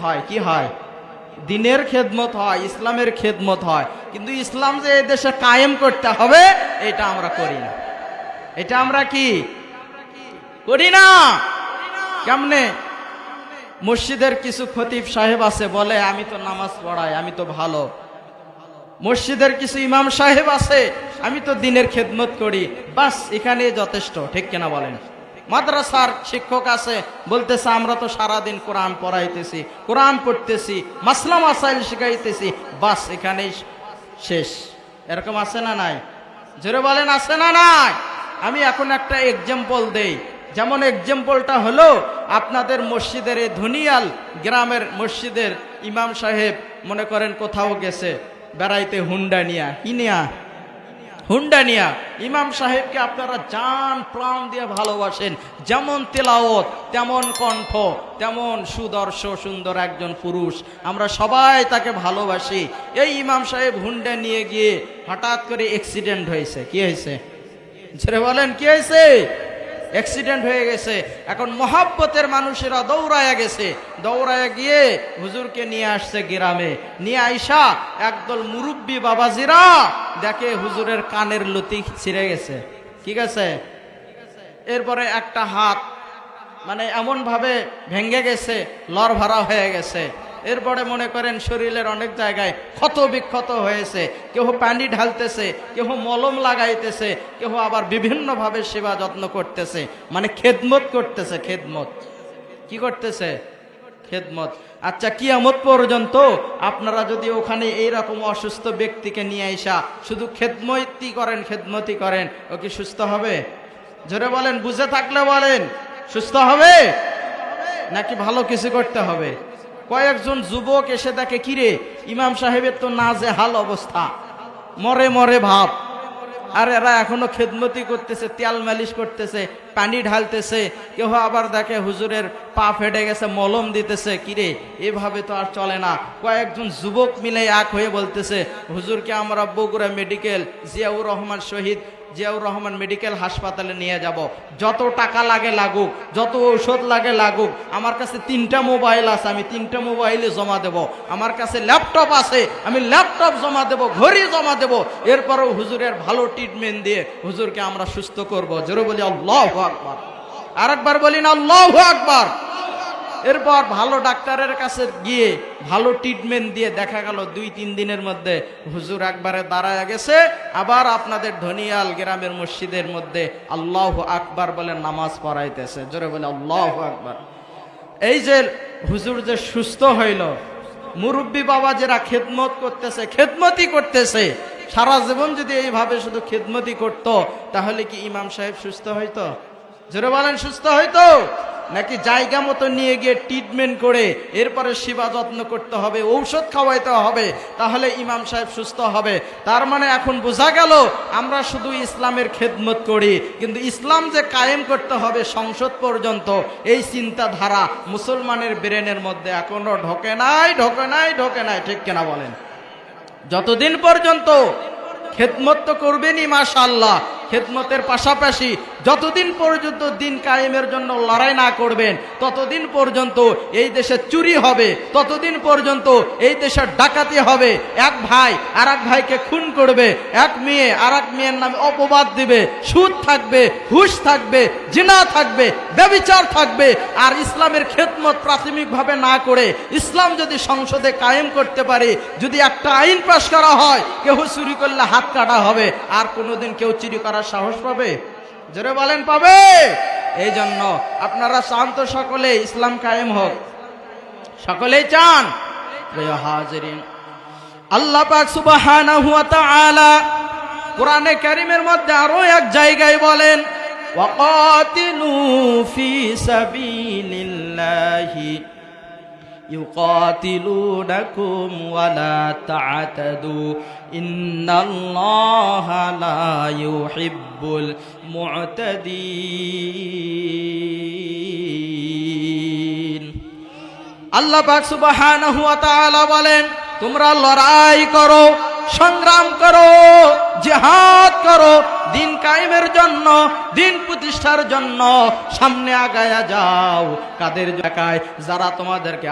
হয়, কি হয়? দিনের খেদমত হয়, ইসলামের খেদমত হয়। কিন্তু ইসলাম যে এই দেশে কায়েম করতে হবে, এটা আমরা করি না। এটা আমরা কি? করি না। কেমনে? মসজিদের কিছু খতিব সাহেব আছে, বলে, আমি তো নামাজ পড়াই, আমি তো ভালো। মসজিদের কিছু ইমাম সাহেব আছে, আমি তো দিনের খেদমত করি। বাস, এখানে যথেষ্ট, ঠিক কেনা বলেন? মাদ্রাসার শিক্ষক আছে, বলতেছে, আমরা তো সারাদিন কোরআন পড়াইতেছি, কোরআন পড়তেছি, মাসলা মাসাইল শিখাইতেছি, বাস এখানেই শেষ। এরকম আছে না নাই? জোরে বলেন, আছে না নাই? আমি এখন একটা এক্সাম্পল দেই। যেমন এক্সাম্পলটা হলো, আপনাদের মসজিদের এই ধনিয়াল গ্রামের মসজিদের ইমাম সাহেব, মনে করেন, কোথাও গেছে, বেড়াইতে হুন্ডা নিয়া, কি নিয়া? হুন্ডা নিয়া ইমাম সাহেবকে আপনারা জান, প্রাণ দিয়ে ভালোবাসেন। যেমন তেলাওত তেমন কণ্ঠ, তেমন সুদর্শ, সুন্দর একজন পুরুষ। আমরা সবাই তাকে ভালোবাসি। এই ইমাম সাহেব হুন্ডা নিয়ে গিয়ে হঠাৎ করে অ্যাক্সিডেন্ট হয়েছে। কি হয়েছে? ছেড়ে বলেন, কি হয়েছে? অ্যাক্সিডেন্ট হয়ে গেছে। এখন মহাব্বতের মানুষেরা দৌড়ায়া গেছে। দৌড়ায়া গিয়ে হুজুরকে নিয়ে আসছে গ্রামে। নিয়ে আইসা একদল মুরব্বী বাবাজিরা দেখে হুজুরের কানের লতি ছিঁড়ে গেছে। ঠিক আছে? এরপরে একটা হাত মানে এমন ভাবে ভেঙে গেছে লর ভরা হয়ে গেছে। এরপরে মনে করেন শরীরের অনেক জায়গায় ক্ষত বিক্ষত হয়েছে কেউ পানি ঢালতেছে কেউ মলম লাগাইতেছে কেউ আবার বিভিন্নভাবে সেবা যত্ন করতেছে মানে খেদমত করতেছে, খেদমত। কি করতেছে? খেদমত। আচ্ছা কিয়ামত পর্যন্ত আপনারা যদি ওখানে এইরকম অসুস্থ ব্যক্তিকে নিয়ে আসা শুধু খেদমতি করেন খেদমতি করেন, ও কি সুস্থ হবে? জোরে বলেন, বুঝে থাকলে বলেন, সুস্থ হবে? নাকি ভালো কিছু করতে হবে? কয়েকজন যুবক এসে দেখে, কিরে, ইমাম সাহেবের তো না যে হাল অবস্থা। মরে মরে ভাব। আর এরা এখনও খেদমতি করতেছে, তেল মালিশ করতেছে। পানি ঢালতেছে। কেউ আবার দেখে হুজুরের পা ফেটে গেছে, মলম দিতেছে। কিরে, এভাবে তো আর চলে না। কয়েকজন যুবক মিলে এক হয়ে বলতেছে, হুজুরকে আমরা বগুড়া মেডিকেল, জিয়াউর রহমান শহীদ, জিয়াউর রহমান মেডিকেল হাসপাতালে নিয়ে যাব। যত টাকা লাগে লাগুক, যত ঔষধ লাগে লাগুক, আমার কাছে তিনটা মোবাইল আছে, আমি তিনটা মোবাইলে জমা দেব। আমার কাছে ল্যাপটপ আছে, আমি ল্যাপটপ জমা দেব, ঘড়ি জমা দেব। এরপরেও হুজুরের ভালো ট্রিটমেন্ট দিয়ে হুজুরকে আমরা সুস্থ করব। জোরে বলি, আল্লাহ আল্লাহ আকবার। এরপর ভালো ডাক্তারের কাছে গিয়ে ভালো ট্রিটমেন্ট দিয়ে দেখা গেল দুই, তিন দিনের মধ্যে হুজুর একবারে দাঁড়ায় গেছে। আবার আপনাদের ধনিয়াল গ্রামের মসজিদের মধ্যে আল্লাহ আকবার বলে নামাজ পড়াইতেছে। জোরে বলে, আল্লাহ আকবার। এই যে হুজুর যে সুস্থ হইল, মুরব্বী বাবা যারা খেদমত করতেছে খেদমতি করতেছে, সারা জীবন যদি এইভাবে শুধু খেদমতি করত, তাহলে কি ইমাম সাহেব সুস্থ হইতো? জোরে বলেন, সুস্থ হইতো নাকি জায়গা মতো নিয়ে গিয়ে ট্রিটমেন্ট করে এরপরে সেবা যত্ন করতে হবে, ঔষধ খাওয়াইতে হবে, তাহলে ইমাম সাহেব সুস্থ হবে। তার মানে এখন বোঝা গেল, আমরা শুধু ইসলামের খেদমত করি, কিন্তু ইসলাম যে কায়েম করতে হবে সংসদ পর্যন্ত, এই চিন্তাধারা মুসলমানের ব্রেনের মধ্যে এখনও ঢোকে নাই ঢোকে নাই ঢোকে নাই। ঠিক কেনা বলেন? যতদিন পর্যন্ত খেদমত তো করবেনই মাশাল্লাহ খেদমতের পাশাপাশি যতদিন পর্যন্ত দিন কায়েমের জন্য লড়াই না করবেন, ততদিন পর্যন্ত এই দেশে চুরি হবে, ততদিন পর্যন্ত এই দেশে ডাকাতি হবে। এক ভাই আর ভাইকে খুন করবে, এক মেয়ে আর এক মেয়ের নামে অপবাদ দিবে, সুদ থাকবে হুশ থাকবে, জিনা থাকবে, ব্যবিচার থাকবে। আর ইসলামের খেদমত প্রাথমিকভাবে না করে ইসলাম যদি সংসদে কায়েম করতে পারে, যদি একটা আইন পাশ করা হয় কেউ চুরি করলে হাত কাটা হবে, আর কোনোদিন কেউ চুরি করার সাহস পাবে? জোরে বলেন, পাবে? এই জন্য আপনারা শান্ত সকলে ইসলাম কায়েম হোক। সকলেই চান? প্রিয় হাজিরিন, আল্লাহ পাক সুবহানাহু ওয়া তাআলা কোরআনে কারীমের মধ্যে আরও এক জায়গায় বলেন ওয়াকাতিলু ফি সাবিলিল্লাহি يقاتلونكم ولا تعتدوا إن الله لا يحب المعتدين. আল্লাহ পাক সুবহানাহু ওয়া তাআলা বলেন, তোমরা লড়াই করো, সংগ্রাম করো, জিহাদ করো, দিন কায়েমের জন্য, দিন প্রতিষ্ঠার জন্য সামনে আগায়া যাও। কাদের জায়গায় যারা তোমাদেরকে